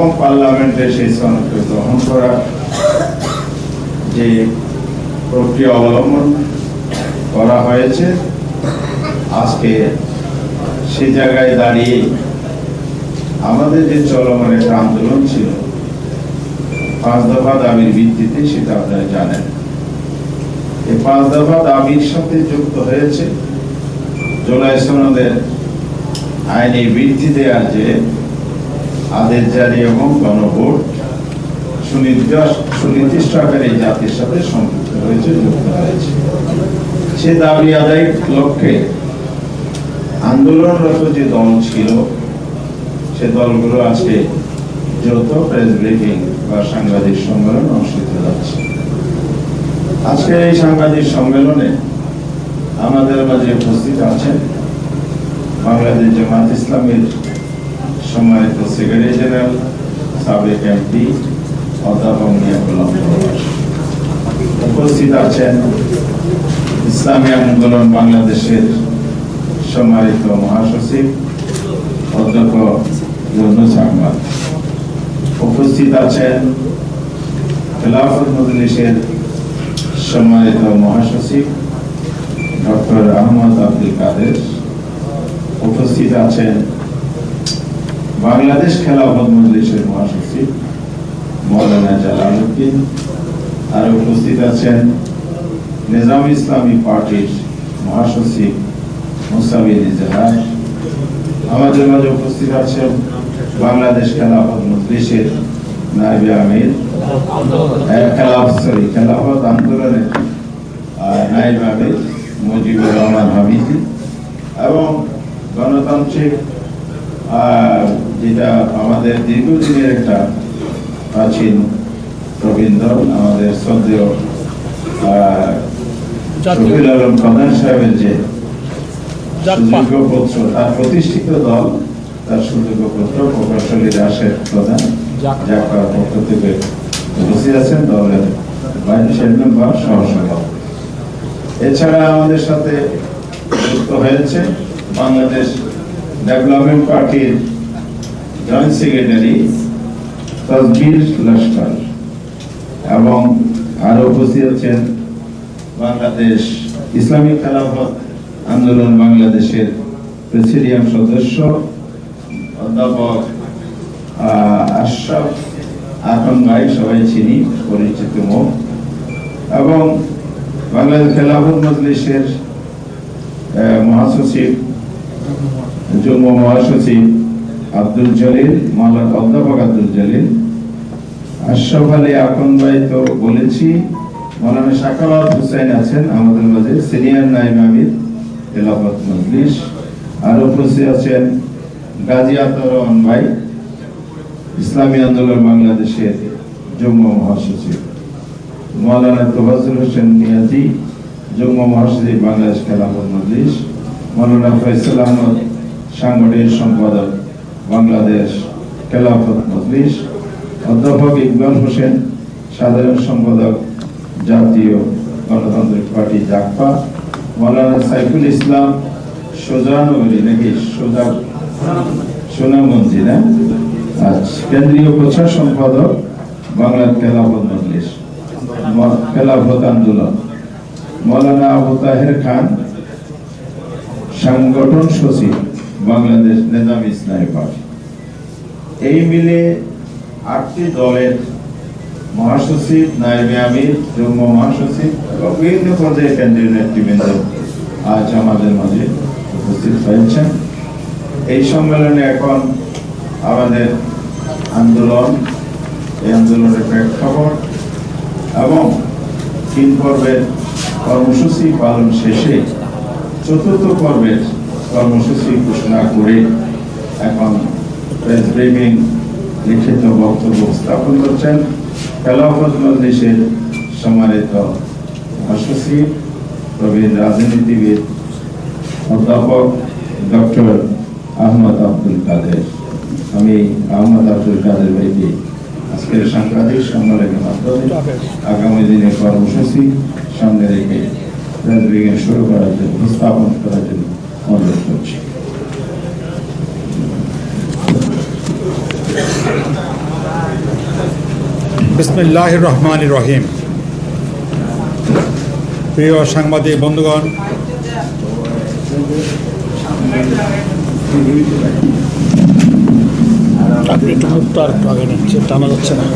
এবং পার্লামেন্টে সেই সনদকে গ্রহণ করা যে প্রক্রিয়া অবলম্বন করা হয়েছে, আজকে সে জায়গায় দাঁড়িয়ে আমাদের যে চলমান একটা আন্দোলন ছিল, পাঁচ দফা দাবির ভিত্তিতে সেটা আপনারা জানেন। এই পাঁচ দফা দাবির সাথে যুক্ত হয়েছে জুলাই সনদের আইনি বৃদ্ধি দেওয়ার যে আদেশ জারি এবং গণভোট সুনির্দিষ্ট সুনির্দিষ্ট আকারে জাতির সাথে সম্পৃক্ত হয়েছে, যুক্ত হয়েছে। সে দাবি আদায়ের লক্ষ্যে আন্দোলনরত যে দল ছিল, সে দলগুলো আজকে যৌথ প্রেস ব্রিফিং বা সাংবাদিক সম্মেলন অনুষ্ঠিত হচ্ছে। আজকে এই সাংবাদিক সম্মেলনে আমাদের মাঝে উপস্থিত আছেন বাংলাদেশ জামাত ইসলামের সম্মানিত সেক্রেটারি জেনারেল, সাবেক এমপি, অধ্যাপক মিয়াকুল্লাহ প্রকাশ উপস্থিত আছেন ইসলামী আন্দোলন বাংলাদেশের সম্মানিত মহাসচিব অধ্যক্ষ ইউনুস আহমদ। উপস্থিত আছেন খেলাফত মজলিসের সম্মানিত মহাসচিব, ডক্টর আহমদ আব্দুল কাদের। উপস্থিত আছেন বাংলাদেশ খেলাফত মজলিসের মহাসচিব, মৌলানা জালালউদ্দিন। আর উপস্থিত আছেন নিজাম ইসলামী পার্টির মহাসচিব মুসাবির ইজহার আমাদের মাঝে উপস্থিত আছেন বাংলাদেশ খেলাফত মজলিসের নাইবে আমির। খেলাফ সরি খেলাফত আন্দোলনের নায়েব আমির মুজিবুর রহমান হামিদি। এবং গণতান্ত্রিক যেটা আমাদের দীর্ঘদিনের একটা প্রাচীন রবীন্দ্র আমাদের শ্রদ্ধেয় আহ, আলম প্রধান সাহেবের যে সুযোগ্য পুত্র তার প্রতিষ্ঠিত দল তার সুযোগ্য পুত্র প্রকৌশলী রাশেদ প্রধান জাকপা। পক্ষ থেকে উপস্থিত আছেন দলের ভাইস চেয়ারম্যান বা সহসভাপতি এছাড়া আমাদের সাথে যুক্ত হয়েছে বাংলাদেশ ডেভেলপমেন্ট পার্টির জয়েন্ট সেক্রেটারি তসবির লস্কর। এবং আরও উপস্থিত আছেন বাংলাদেশ ইসলামিক খেলাফত আন্দোলন বাংলাদেশের প্রেসিডিয়াম সদস্য অধ্যাপক আশরাফ আকন ভাই সবাই চিনি পরিচিত এবং বাংলাদেশ খেলাফত মজলিসের আহ, মহাসচিব যুগ্ম মহাসচিব আব্দুল জলিল, মাওলানা অধ্যাপক আব্দুল জলিল। আশরাফ আলী আকন ভাই তো বলেছি মৌলানা শাকাওয়াত হুসাইন আছেন আমাদের মাঝে, সিনিয়র নাইম আমির খেলাফত মজলিস। আর উপস্থিত আছেন গাজী আতর ভাই, ইসলামী আন্দোলন বাংলাদেশের যুগ্ম মহাসচিব। মৌলানা তোফাজুল হোসেন নিয়াজি, যুগ্ম মহাসচিব বাংলাদেশ খেলাফত মজলিস। মৌলানা ফয়সাল আহমদ, সাংগঠনিক সম্পাদক। বাংলাদেশ খেলাফত মজলিস অধ্যাপক ইকবাল হোসেন, সাধারণ সম্পাদক জাতীয় গণতান্ত্রিক পার্টি জাকপা মৌলানা সাইফুল ইসলাম সোজানগরী নাকি সোজা সোনামঞ্জি না আচ্ছা কেন্দ্রীয় প্রচার সম্পাদক বাংলার খেলাফত মজলিস খেলাফত আন্দোলন। মৌলানা আবু তাহের খান, সংগঠন সচিব। বাংলাদেশ নেজাম ইসলামী পার্টি। এই মিলে আটটি দলের মহাসচিব নায়েবে আমির যুগ্ম মহাসচিব এবং বিভিন্ন পর্যায়ে কেন্দ্রীয় নেতৃবৃন্দ আজ আমাদের মাঝে উপস্থিত হয়েছেন। এই সম্মেলনে এখন আমাদের আন্দোলন, এই আন্দোলনের প্রেক্ষাপট এবং তিন পর্বের কর্মসূচি পালন শেষে চতুর্থ পর্বের কর্মসূচি ঘোষণা করে এখন প্রেস ব্রিফিং লিখিত বক্তব্য স্থাপন করছেন। খেলাফত মজলিসের সম্মানিত মহাসচিব প্রবীণ রাজনীতিবিদ অধ্যাপক ডক্টর আহমদ আব্দুল কাদের। আমি আহমদ আব্দুল কাদের ভাইকে আজকের সাংবাদিক সম্মেলনের মাধ্যমে আগামী দিনের কর্মসূচি সামনে রেখে শুরু করার জন্য, উপস্থাপন করার জন্য অনুরোধ করছি বিসমিল্লাহ রহমান রহিম প্রিয় সাংবাদিক বন্ধুগণ আপনি একটু মুক্ত আর একটু আগে নিচ্ছে টানা যাচ্ছে আগে না।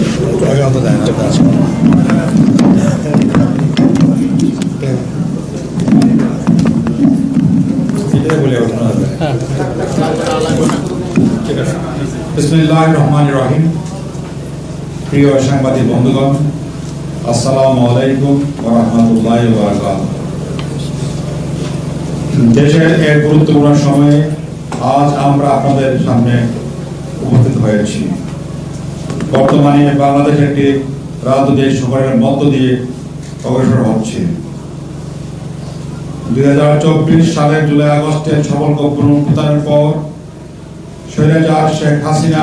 প্রিয় সাংবাদিক বন্ধুগণ আলাইকুম রাহমাতুল্লাহি দেশের এক গুরুত্বপূর্ণ সময়ে আজ আমরা আপনাদের সামনে উপস্থিত হয়েছি। বর্তমানে বাংলাদেশ একটি রাজনৈতিক সফরের মধ্য দিয়ে অগ্রসর হচ্ছে। দুই হাজার চব্বিশ সালের জুলাই আগস্টের সফল পুনরুত্থানের পর স্বৈরাচার শেখ হাসিনা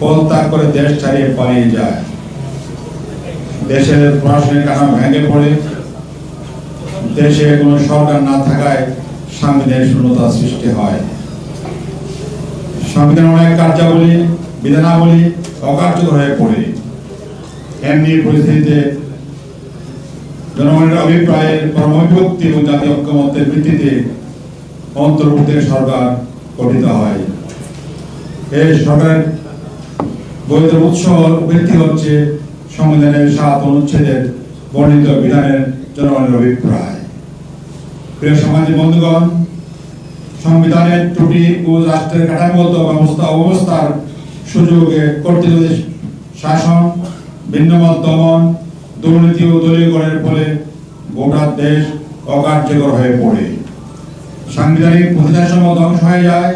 পদত্যাগ করে দেশ ছাড়িয়ে পালিয়ে যায়। দেশের প্রশাসনিক কাঠামো ভেঙে পড়ে। দেশে কোনো সরকার না থাকায় সাংবিধানিক শূন্যতা সৃষ্টি হয়। সংবিধানের অনেক কার্যাবলী, বিধানাবলী অকার্যকর হয়ে পড়ে। এমনি পরিস্থিতিতে জনগণের অভিপ্রায়ের কর্মবিভক্তি ও জাতীয় ঐক্যমত্যের ভিত্তিতে অন্তর্ভুক্ত সরকার গঠিত হয়। এই সরকারের বৈধ উৎস ভিত্তি হচ্ছে সংবিধানের সাত অনুচ্ছেদের বর্ণিত বিধানের জনগণের অভিপ্রায়। প্রিয় সামাজিক বন্ধুগণ, সংবিধানের ত্রুটি ও রাষ্ট্রের কাঠামোগত ব্যবস্থা অবস্থার সুযোগে কর্তৃত্ব, শাসন, ভিন্নমত দমন দুর্নীতি ও দলীয়করণের ফলে গোটা দেশ অকার্যকর হয়ে পড়ে। সাংবিধানিক প্রতিষ্ঠাসমূহ ধ্বংস হয়ে যায়,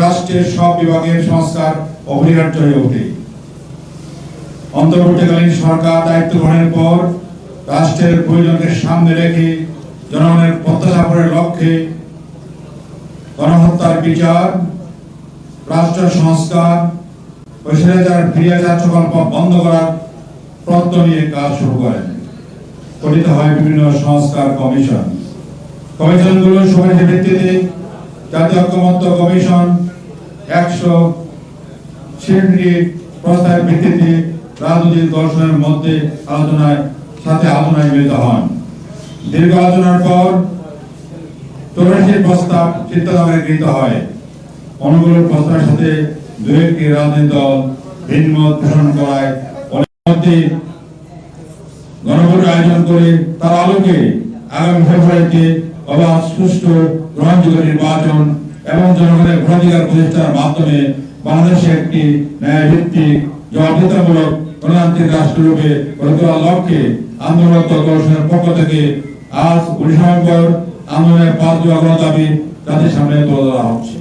রাষ্ট্রের সব বিভাগের সংস্কার অপরিহার্য হয়ে ওঠে। অন্তর্বর্তীকালীন সরকার দায়িত্ব গ্রহণের পর রাষ্ট্রের প্রয়োজনকে সামনে রেখে জনগণের প্রত্যাশা করে লক্ষ্যে গণহত্যার বিচার, রাষ্ট্র সংস্কার ও ফিরিয়ে যাওয়ার সকল বন্ধ করার প্রত্যয় নিয়ে কাজ শুরু করেন। গঠিত হয় বিভিন্ন সংস্কার কমিশন। কমিশনগুলো সুপারিশের ভিত্তিতে জাতীয় ঐক্যমত্য কমিশন, একশো ছিয়াশি প্রস্তাবের ভিত্তিতে রাজনৈতিক দর্শনের মধ্যে আলোচনায় সাথে আলোচনায় মিলিত হন। দীর্ঘ আলোচনার পর চৌরাশির প্রস্তাব চিন্তাধারা গৃহীত হয়। অনুগুলো প্রস্তাবের সাথে দু একটি রাজনৈতিক দল ভিন্নমত পোষণ করায় মধ্যে গণভোট আয়োজন করে তার আলোকে আগামী ফেব্রুয়ারিতে অবাধ, সুষ্ঠু, গ্রহণযোগ্য নির্বাচন এবং জনগণের ভোটাধিকার প্রতিষ্ঠার মাধ্যমে বাংলাদেশে একটি ন্যায়ভিত্তিক, জবাবদিহিতামূলক গণতান্ত্রিক রাষ্ট্ররূপে গড়ে তোলার লক্ষ্যে আন্দোলনরত দর্শনের পক্ষ থেকে আজ উনিশ নভেম্বর আন্দোলনের পাঁচ জোয়া দাবি জাতির সামনে তুলে ধরা হচ্ছে।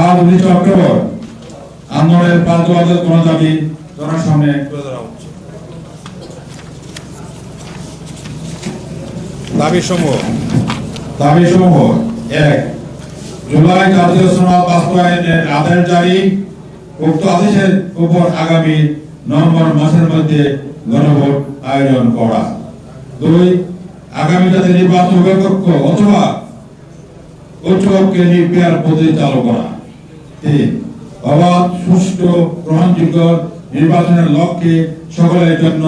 আজ উনিশে অক্টোবর আন্দোলনের পাঁচ জোয়া দাবি জনের সামনে তুলে ধরা হচ্ছে। দাবি সমূহ দাবি সমূহ এক জুলাই জাতীয় সনদ বাস্তবায়নের আদেশ জারি উক্ত আদেশের উপর আগামী নভেম্বর মাসের মধ্যে গণভোট আয়োজন করা। দুই আগামী জাতীয় নির্বাচন কক্ষ অথবা উচ্চকক্ষে নির্বিয়ার পদ্ধতি চালু করা। তিন অবাধ সুষ্ঠু গ্রহণযোগ্য নির্বাচনের লক্ষ্যে সকলের জন্য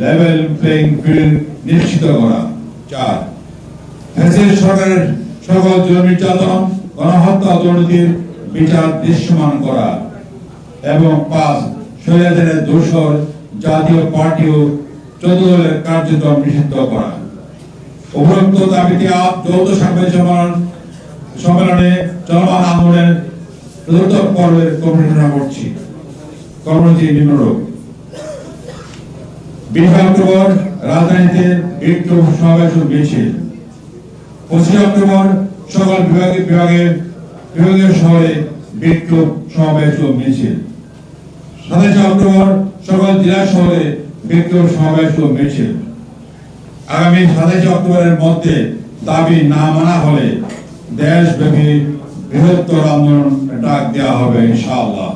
লেভেল প্লেইং ফিল্ড নিশ্চিত করা। চার, ফ্যাসিস্ট সরকারের সকল জুলুম নির্যাতন গণহত্যা দুর্নীতির বিচার দৃশ্যমান করা। এবং পাঁচ স্বৈরাচারের দোষর জাতীয় পার্টি ও চোদ্দ দলের কার্যক্রম নিষিদ্ধ করা। উপরোক্ত দাবিতে আজ যৌথ সাংবাদিক সম্মেলন সম্মেলনে চলমান আন্দোলনের চতুর্থ পর্বের কর্মসূচনা করছি। কর্মসূচি নিম্নরূপ বিশে অক্টোবর রাজধানীতে বিক্ষোভ সমাবেশ মিছিল পঁচিশে অক্টোবর সকল বিভাগে বিভাগে বিভাগীয় শহরে বিক্ষোভ সমাবেশ মিছিল সাতাশে অক্টোবর সকল জেলা শহরে বিক্ষোভ সমাবেশ মিছিল আগামী সাতাশে অক্টোবরের মধ্যে দাবি না মানা হলে দেশব্যাপী বৃহত্তর আন্দোলন ডাক দেওয়া হবে ইনশাআল্লাহ।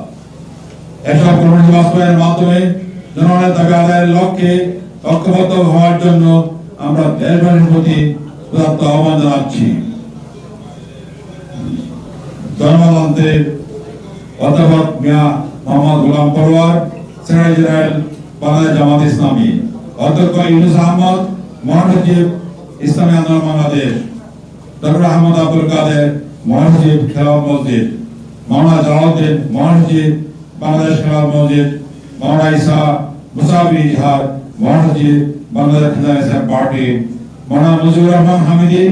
এসব কর্মসূচি বাস্তবায়নের মাধ্যমে জনগণের দাবি আদায়ের লক্ষ্যে ঐক্যবদ্ধ হওয়ার জন্য আমরা দেশবাসীর প্রতি আহ্বান জানাচ্ছি। জন্মতন্ত্রের অধ্যাপক মিয়া মোহাম্মদ গোলাম পরোয়ার, সেক্রেটারি জেনারেল বাংলাদেশ জামাত ইসলামী, অধ্যক্ষ ইউনুস আহমদ মহাসচিব ইসলামী আন্দোলন বাংলাদেশ, ডক্টর আহমদ আব্দুল কাদের মহাসচিব খেলাফ মসজিদ, মাওলানা জালাউদ্দিন মহাসচিব বাংলাদেশ খেলাফ মসজিদ মাওলানা ইসা মুসাফি ইজহার মহাসচিব বাংলাদেশ খেলাফ ইসলাম পার্টি মাওলানা মুজিবুর রহমান হামিদি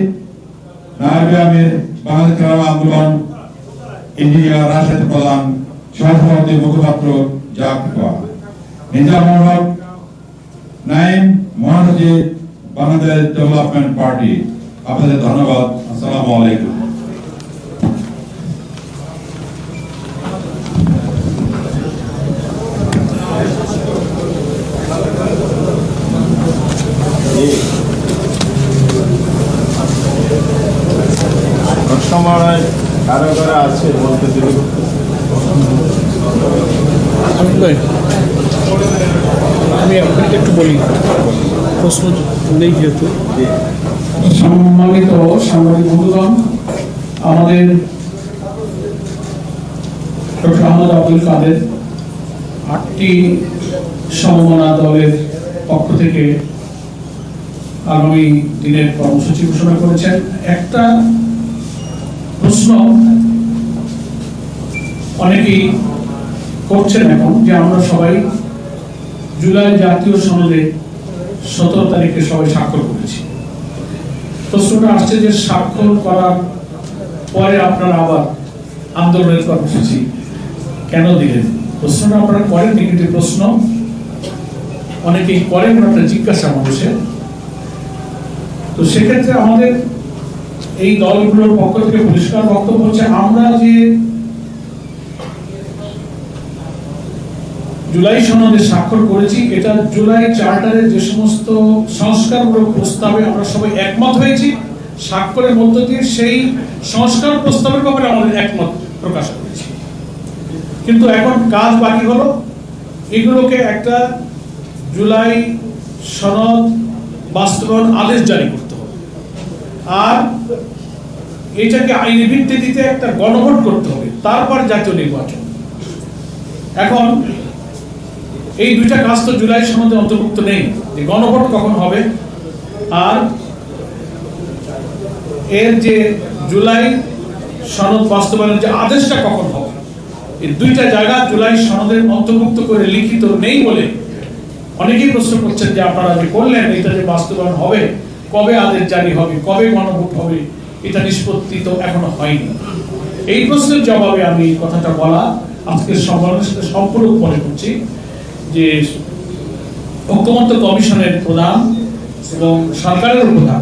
নায়েবে আমির বাংলাদেশ খেলাফ আন্দোলন, ইঞ্জিনিয়ার রাশেদ প্রধান, সহসভাপতি মুখপাত্র জাকপা নিজামুল হক নাইম মহাসচিব বাংলাদেশ ডেভেলপমেন্ট পার্টি। আপনাদের ধন্যবাদ। আসসালামু আলাইকুম সময় কারও কারও আছে বলতে দিলে আমি ভাই, আমি আপনাকে একটু বলি প্রশ্ন নেই যেহেতু সম্মানিত সাংবাদিক বন্ধুগণ, আমাদের আহমদ আব্দুল কাদের আটটি সমমনা দলের পক্ষ থেকে আগামী দিনের কর্মসূচি ঘোষণা করেছেন। একটা প্রশ্ন অনেকেই করছেন এখন যে আমরা সবাই জুলাই জাতীয় সনদে সতেরো তারিখে সবাই স্বাক্ষর করেছি। প্রশ্নটা আসছে যে স্বাক্ষর করার পরে আপনারা আবার আন্দোলনের কর্মসূচি কেন দিলেন? প্রশ্নটা আপনারা করেন কিন্তু প্রশ্ন। অনেকেই করেন একটা জিজ্ঞাসা মানুষের তো সেক্ষেত্রে আমাদের এই দলগুলোর পক্ষ থেকে পরিষ্কার বক্তব্য হচ্ছে, আমরা যে জুলাই সনদে স্বাক্ষর করেছি। এটা জুলাই চার্টারের যে সমস্ত সংস্কারমূলক প্রস্তাবে আমরা সবাই একমত হয়েছি, স্বাক্ষরের মধ্য দিয়ে সেই সংস্কার প্রস্তাবের ব্যাপারে আমাদের একমত প্রকাশ করেছি। কিন্তু এখন কাজ বাকি হলো। এগুলোকে একটা জুলাই সনদ বাস্তবায়ন আদেশ জারি করতে হবে। আর এটাকে আইনি ভিত্তিতে একটা গণভোট করতে হবে, তারপর জাতীয় নির্বাচন। এখন এই দুইটা কাজ তো জুলাই সনদে অন্তর্ভুক্ত নেই, যে গণভোট কখন হবে, আর এর যে জুলাই সনদ বাস্তবায়নের যে আদেশটা কখন হবে, এই দুইটা জায়গা জুলাই সনদের অন্তর্ভুক্ত করে লিখিত নেই বলে অনেকেই প্রশ্ন করছেন যে আপনারা যে করলেন, এটা যে বাস্তবায়ন হবে, কবে আদেশ জারি হবে, কবে গণভোট হবে, এটা নিষ্পত্তি তো এখনও হয়নি। এই প্রশ্নের জবাবে আমি কথাটা বলা আজকের সম্মেলনের সম্পূর্ণ মনে করছি। যে ঐক্যমত্য কমিশনের প্রধান এবং সরকারের প্রধান,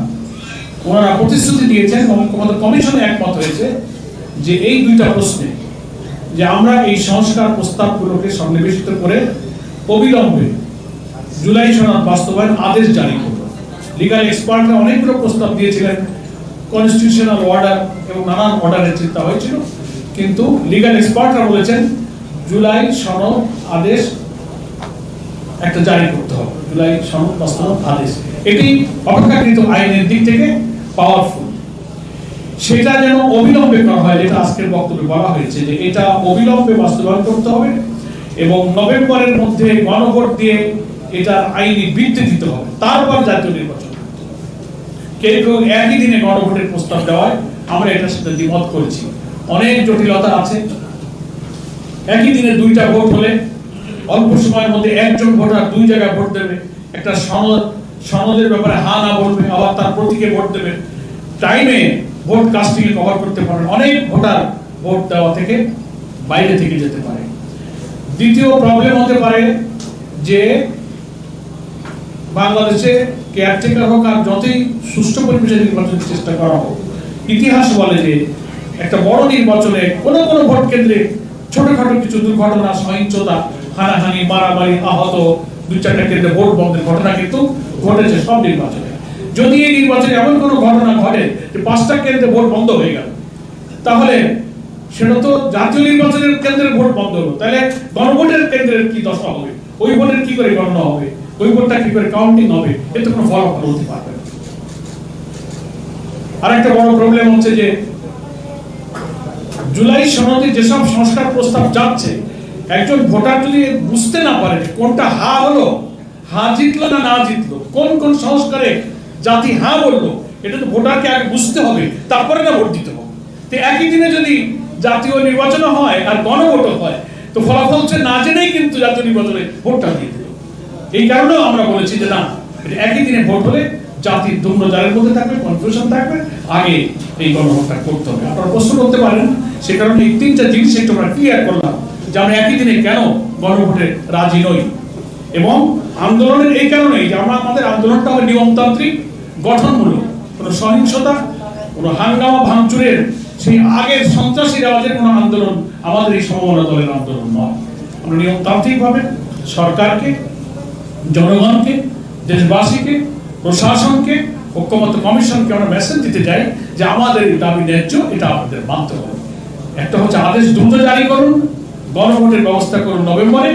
ওনারা প্রতিশ্রুতি দিয়েছেন ঐক্যমত্য কমিশনে একমত হয়েছে যে এই দুইটা প্রশ্নে যে আমরা এই সংস্কার প্রস্তাবগুলোকে সন্নিবেশিত করে অবিলম্বে জুলাই সনদ বাস্তবায়ন আদেশ জারি করব। লিগাল এক্সপার্টরা অনেকগুলো প্রস্তাব দিয়েছিলেন কনস্টিটিউশনাল অর্ডার এবং নানান অর্ডারের চিন্তা হয়েছিল, কিন্তু লিগাল এক্সপার্টরা বলেছেন জুলাই সনদ আদেশ একটা জারি করতে হবে। জুলাই আদেশ। এটি অপেক্ষাকৃত আইনের দিক থেকে পাওয়ারফুল সেটা যেন অবিলম্বে করা হয়, যেটা আজকের বক্তব্যে বলা হয়েছে, যে এটা অবিলম্বে বাস্তবায়ন করতে হবে এবং নভেম্বরের মধ্যে গণভোট দিয়ে এটা আইনি বৃদ্ধি দিতে হবে। তারপর জাতীয় নির্বাচন। কেউ কেউ একই দিনে গণভোটের প্রস্তাব দেওয়ায় আমরা এটার সাথে দ্বিমত করেছি। অনেক জটিলতা আছে। একই দিনে দুইটা ভোট হলে অল্প সময়ের মধ্যে একজন ভোটার দুই জায়গায় ভোট দেবে। একটা সনদ সনদের ব্যাপারে হা না বলবে, আবার তার প্রতীকে ভোট দেবে। টাইমে ভোট কাস্টিং কভার করতে পারেন। অনেক ভোটার ভোট দেওয়া থেকে বাইরে থেকে যেতে পারে। দ্বিতীয় প্রবলেম হতে পারে যে বাংলাদেশে কেয়ারটেকার হোক আর যতই সুষ্ঠু পরিবেশে নির্বাচনের চেষ্টা করা হোক, ইতিহাস বলে যে একটা বড় নির্বাচনে কোনো কোনো ভোট কেন্দ্রে ছোটখাটো কিছু দুর্ঘটনা, সহিংসতা হানাহানি, মারামারি, আহত দুই চারটা কেন্দ্রে ভোট বন্ধের ঘটনা কিন্তু ঘটেছে, সব নির্বাচনে। যদি এই নির্বাচনে এমন কোনো ঘটনা ঘটে যে পাঁচটা কেন্দ্রে ভোট বন্ধ হয়ে গেল, তাহলে সেটা তো জাতীয় নির্বাচনের কেন্দ্রের ভোট বন্ধ হলো। তাহলে গণভোটের কেন্দ্রের কি দশা হবে? ওই ভোটের কি করে গণনা হবে? ওই ভোটটা কি করে কাউন্টিং হবে? এতে কোনো ফলাফল হতে পারবে আর একটা বড় প্রবলেম হচ্ছে যে জুলাই সনদে যেসব সংস্কার প্রস্তাব যাচ্ছে একজন ভোটার যদি বুঝতে না পারে কোনটা হা হলো, হা জিতলো না না জিতলো, কোন কোন সংস্কারে জাতি হা বলল, এটা তো ভোটারকে আগে বুঝতে হবে, তারপরে না ভোট দিতে হবে। তো একই দিনে যদি জাতীয় নির্বাচন হয় আর গণভোটও হয়, তো ফলাফল হচ্ছে না জেনেই কিন্তু জাতীয় নির্বাচনে ভোটটা দিয়ে দিল। এই কারণেও আমরা বলেছি যে না, এটা একই দিনে ভোট হলে জাতির দুম্র জালের মধ্যে থাকবে কনফিউশন থাকবে, আগে এই গণভোটটা করতে হবে। আপনারা প্রশ্ন করতে পারেন, সে কারণে এই তিনটা জিনিস একটু আমরা ক্লিয়ার করলাম। যে আমরা একই দিনে কেন গণভোটে রাজি নই? এবং আন্দোলনের এই কারণেই যে আমরা আমাদের আন্দোলনটা হবে নিয়মতান্ত্রিক, গঠনমূলক। কোনো সহিংসতা, কোনো হাঙ্গামা, ভাঙচুরের সেই আগের সন্ত্রাসী রাজের কোনো আন্দোলন আমাদের এই সমমনা দলের আন্দোলন নয়। আমরা নিয়মতান্ত্রিকভাবে সরকারকে, জনগণকে, দেশবাসীকে, প্রশাসনকে ঐক্যমত কমিশনকে আমরা মেসেজ দিতে চাই যে আমাদের দাবি ন্যায্য, এটা আমাদের মানতে হবে। একটা হচ্ছে আদেশ দ্রুত জারি করুন গণভোটের ব্যবস্থা করুন নভেম্বরে,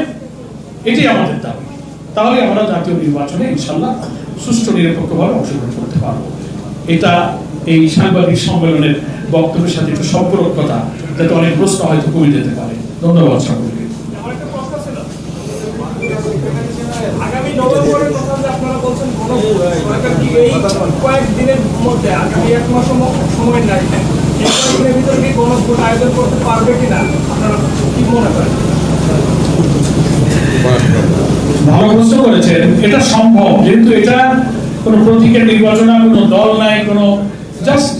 এটাই আমাদের দাবি। তাহলে আমরা জাতীয় নির্বাচনে ইনশাল্লাহ সুষ্ঠু, নিরপেক্ষভাবে অংশগ্রহণ করতে পারব। এটা এই সাংবাদিক সম্মেলনের বক্তব্যের সাথে একটু সম্পর্কতা, যাতে অনেক প্রশ্ন হয়তো কমে যেতে পারে। ধন্যবাদ সকলকে। আগামী নভেম্বরের কথা যে আপনারা বলছেন সরকার কয়েকদিনের মধ্যে, আগামী এক মাস সময় নাই? এই কয়েকদিনের ভিতরে কি কোনো আয়োজন করতে পারবে কিনা? আপনারা ভালো প্রশ্ন করেছেন, এটা সম্ভব যেহেতু এটা কোনো প্রতীকের নির্বাচন কোনো দল নাই, কোনো জাস্ট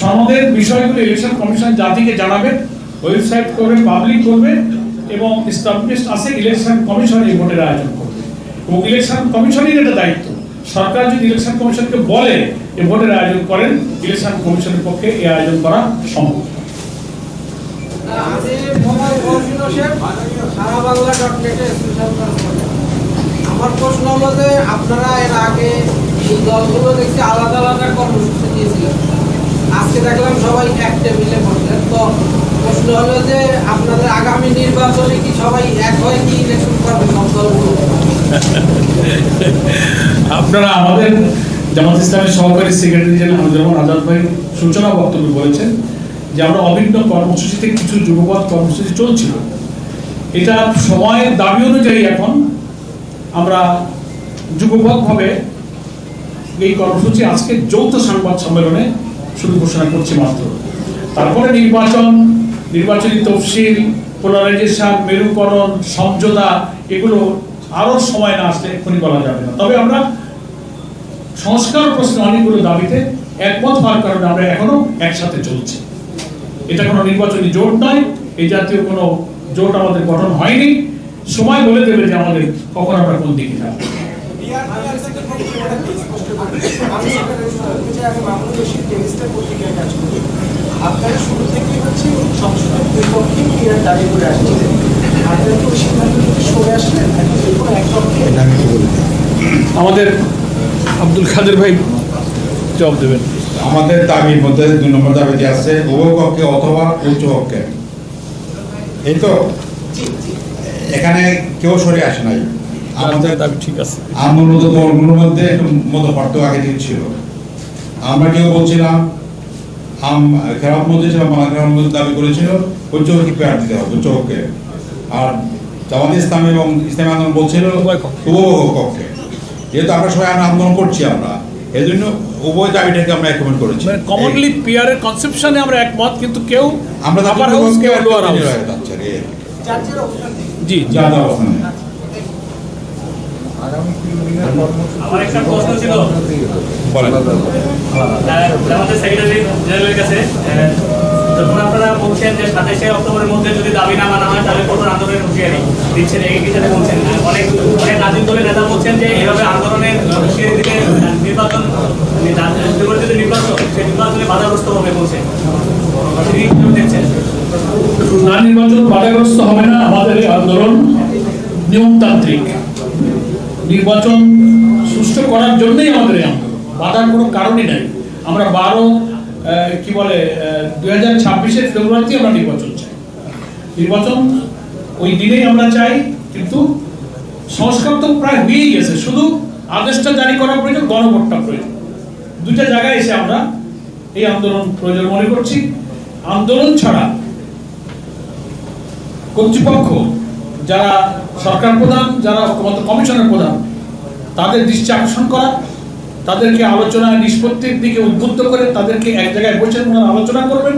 সনদের বিষয়গুলো ইলেকশন কমিশন জাতিকে জানাবে ওয়েবসাইট করবে পাবলিক করবে, এবং আছে ইলেকশন কমিশন এই ভোটের আয়োজন করবে। এবং ইলেকশন কমিশনের এটা দায়িত্ব। সরকার যদি ইলেকশন কমিশনকে বলে যে ভোটের আয়োজন করেন ইলেকশন কমিশনের পক্ষে এই আয়োজন করা সম্ভব। আমার প্রশ্ন হলো যে, আপনারা এর আগে এই দলগুলো দেখছি আলাদা আলাদা কর্মসূচি দিয়েছিলেন। আজকে দেখলাম সবাই এক টেবিলে বসলেন তো প্রশ্ন হলো যে, আপনাদের আগামী নির্বাচনে কি সবাই এক হয়ে কি ইলেকশন করবে সব দলগুলো? আপনারা আমাদের জামাত ইসলামের সহকারী সেক্রেটারি জেনারেল আজাদ ভাই সূচনা বক্তব্যে বলেছেন। যে আমরা অভিন্ন কর্মসূচিতে কিছু যুগপৎ কর্মসূচি চলছিল। এটা সময়ের দাবি অনুযায়ী এখন আমরা যুগপৎভাবে এই কর্মসূচি আজকে যৌথ সংবাদ সম্মেলনে শুরু ঘোষণা করছি মাত্র। তারপরে নির্বাচন, নির্বাচনী তফসিল পোলারাইজেশন মেরুকরণ, সমঝোতা, এগুলো আরও সময় না আসলে এক্ষুনি বলা যাবে না। তবে আমরা সংস্কার প্রশ্নে অনেকগুলো দাবিতে একমত হওয়ার কারণে আমরা এখনও একসাথে চলছি। এটা কোনো নির্বাচনী জোট নয় এই জাতীয় কোনো জোট আমাদের গঠন হয়নি। সময় বলে দেবে যে আমাদের কখন আমরা কোন দিকে যাব। আপনারা শুরু থেকেই হচ্ছে সংসদের বিপক্ষে ক্লিয়ার দাবি করে আসছিলেন আপনারা সিদ্ধান্ত থেকে সরে আসলেন আমাদের আব্দুল খাদের ভাই জবাব দেবেন। আমাদের দাবির মধ্যে দুই নম্বর দাবিতে আছে উভয় পক্ষে অথবা উচ্চ পক্ষে। এই তো? এখানে কেউ সরে আসে নাই। আমাদের দাবি ঠিক আছে। আমার মতো দলগুলোর মধ্যে একটু মতো পার্থক্য আগে থেকে ছিল। আমরা কেউ বলছিলাম আম খেলাফ মধ্যে ছিলাম মানা খেলাফ মধ্যে দাবি করেছিল উচ্চপক্ষে পেয়ার দিতে হবে উচ্চপক্ষে আর জামাত ইসলাম এবং ইসলামী আন্দোলন বলছিল উভয় পক্ষে। যেহেতু আমরা সবাই আমরা আন্দোলন করছি আমরা এই জন্য উভয় দাবিটাকে আমরা একমত করেছি। মানে কমনলি পিয়ারের কনসেপশনে আমরা একমত কিন্তু কেউ আমরা আপার হাউস কেউ লোয়ার হাউস জি অবস্থান আমার একটা প্রশ্ন ছিল। বলেন। আমাদের সেক্রেটারি জেনারেলের কাছে অক্টোবরের মধ্যে যদি না মানা হয় নির্বাচন নির্বাচনে বাধাগ্রস্ত হবে না, আমাদের এই আন্দোলন নিয়মতান্ত্রিক। নির্বাচন সুষ্ঠু করার জন্যই আমাদের এই আন্দোলন। বাধার কোনো কারণই নাই। আমরা বারো কি বলে দুই হাজার ছাব্বিশের ফেব্রুয়ারিতে আমরা নির্বাচন চাই। নির্বাচন ওই দিনেই আমরা চাই, কিন্তু সংস্কার তো প্রায় হয়েই গেছে। শুধু আদেশটা জারি করা প্রয়োজন, গণভোটটা প্রয়োজন। দুইটা জায়গায় এসে আমরা এই আন্দোলন প্রয়োজন মনে করছি। আন্দোলন ছাড়া কর্তৃপক্ষ, যারা সরকার প্রধান, যারা কমিশনের প্রধান, তাদের দৃষ্টি আকর্ষণ করা তাদেরকে আলোচনা নিষ্পত্তির দিকে উদ্বুদ্ধ করে তাদেরকে এক জায়গায় বসে ওনারা আলোচনা করবেন।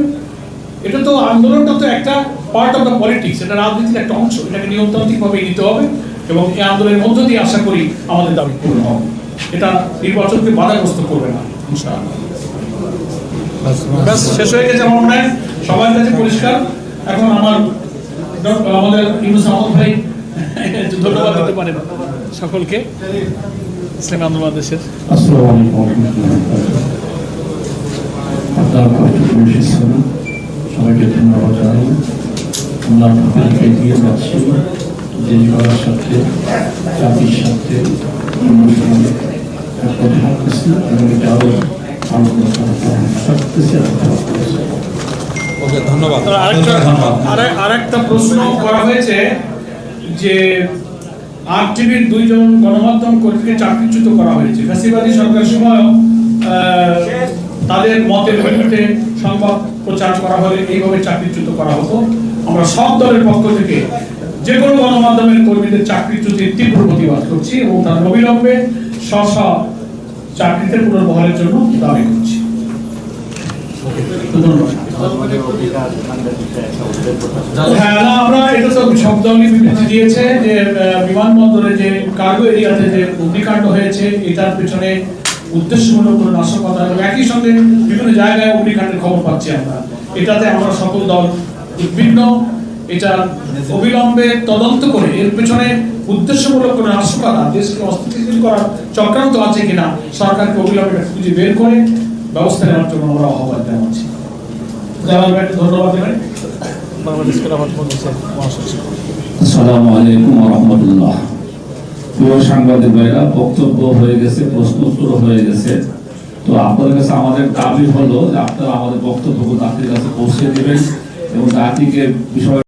এটা তো আন্দোলনটা তো একটা পার্ট অফ দ্য পলিটিক্স এটা রাজনীতির একটা অংশ এটাকে নিয়মতান্ত্রিকভাবে নিতে হবে এবং এই আন্দোলনের মধ্য দিয়ে আশা করি আমাদের দাবি পূরণ হবে। এটা নির্বাচনকে বাধাগ্রস্ত করবে না ইনশাআল্লাহ। শেষ হয়ে গেছে আমার মনে সবার কাছে পরিষ্কার। এখন আমার আমাদের ইউনুস আহমদ ভাই ধন্যবাদ দিতে পারেন সকলকে। ইসলামী আন্দোলন দেশের সবাইকে ধন্যবাদ জানাই আমরা আপনাদেরকে এগিয়ে যাচ্ছি দেশ গড়ার সাথে জাতির সাথে থাকতেছি এবং এটা আরও আলোচনা থাকতেছি বলতেছি। আরেকটা আরেকটা প্রশ্ন করা হয়েছে যে আর টিভির দুইজন গণমাধ্যম কর্মীকে চাকরিচ্যুত করা হয়েছে। ফ্যাসিবাদী সরকারের সময় তাদের মতের বিরুদ্ধে সংবাদ প্রচার করা হলে এইভাবে চাকরিচ্যুত করা হতো। আমরা সব দলের পক্ষ থেকে যে কোনো গণমাধ্যমের কর্মীদের চাকরিচ্যুতির তীব্র প্রতিবাদ করছি এবং তার অবিলম্বে স্ব চাকরিতে পুনর্বহালের জন্য দাবি করছি। ধন্যবাদ। হ্যাঁ আমরা এটা তো দলই বিবৃতি দিয়েছে যে বিমানবন্দরে যে কার্গো এরিয়াতে যে অগ্নিকাণ্ড হয়েছে, এটার পেছনে উদ্দেশ্যমূলক কোনো নাশকতা একই সঙ্গে বিভিন্ন জায়গায় অগ্নিকাণ্ডের খবর পাচ্ছি আমরা। এটাতে আমরা সকল দল উদ্বিগ্ন। এটা অবিলম্বে তদন্ত করে এর পেছনে উদ্দেশ্যমূলক কোনো নাশকতা, দেশকে অস্থিতিশীল করার চক্রান্ত আছে কিনা, সরকারকে অবিলম্বে খুঁজে বের করে ব্যবস্থা নেওয়ার জন্য আমরা আহ্বান জানাচ্ছি। জালাল ভাই ধন্যবাদ দেবেন বাংলাদেশ খেলাফত মজলিসের মহাসচিব। আসসালামু আলাইকুম ওয়া প্রিয় সাংবাদিক ভাইরা বক্তব্য হয়ে গেছে প্রশ্ন উত্তর হয়ে গেছে। তো আপনাদের কাছে আমাদের দাবি হলো যে আপনারা আমাদের বক্তব্য জাতির কাছে পৌঁছে দেবেন এবং জাতিকে বিষয়